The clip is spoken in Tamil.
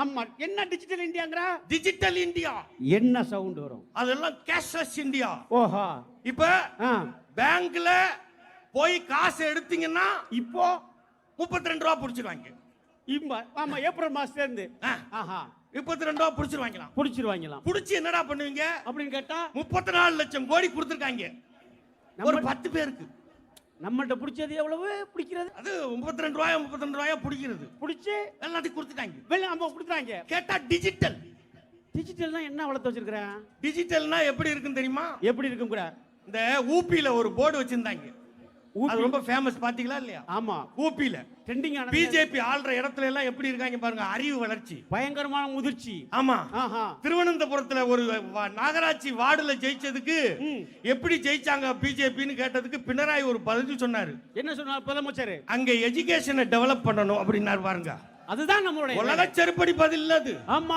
ஆமா. என்ன டிஜிட்டல் இந்தியாங்கற? டிஜிட்டல் இந்தியா என்ன சவுண்ட் வரும்? அதெல்லாம் கேஷ்லெஸ் இந்தியா ஓஹா. இப்ப பேங்க்ல போய் காசு எடுத்தீங்கன்னா இப்போ? முப்பத்தி ரெண்டு ரூபா புடிச்சிருவாங்க. ஆமா ஏப்ரல் மாசத்துல இருந்து. ஆஹா. முப்பத்தி ரெண்டு ரூபா புடிச்சிருவாங்களாம். புடிச்சிருவாங்களாம். புடிச்சு என்னடா பண்ணுவீங்க? அப்படின்னு கேட்டா? முப்பத்தி நாலு லட்சம் கோடி கொடுத்துருக்காங்க. ஒரு பத்து பேருக்கு. நம்மள்ட்ட பிடிச்சது எவ்வளவு பிடிக்கிறது. அது முப்பத்தி ரெண்டு ரூபாயா முப்பத்தி ரெண்டு ரூபாயா பிடிக்கிறது. பிடிச்சி எல்லாத்தையும் கொடுத்துட்டாங்க. வெளில நம்ம கொடுத்துறாங்க கேட்டா டிஜிட்டல் டிஜிட்டல்னா என்ன வளர்த்து வச்சிருக்கிறேன் டிஜிட்டல்னா எப்படி இருக்குன்னு தெரியுமா? எப்படி இருக்கும் கூட இந்த ஊபியில ஒரு போர்டு வச்சிருந்தாங்க. அது ரொம்ப ஃபேமஸ் பாத்தீங்களா இல்லையா? ஆமா. ஊபியில ட்ரெண்டிங் ஆன பிஜேபி ஆள்ற இடத்துல எல்லாம் எப்படி இருக்காங்க பாருங்க அறிவு வளர்ச்சி. பயங்கரமான முதிர்ச்சி. ஆமா. திருவனந்தபுரத்துல ஒரு நகராட்சி வார்டுல ஜெயிச்சதுக்கு. எப்படி ஜெயிச்சாங்க பிஜேபின்னு கேட்டதுக்கு பினராயி ஒரு பதில் சொன்னாரு. என்ன சொன்னார் முதலமைச்சர்? அங்க எஜுகேஷனை டெவலப் பண்ணணும் அப்படின்னாரு பாருங்க. அதுதான் நம்மளுடைய உலக செருப்படி பதில் அது. ஆமா.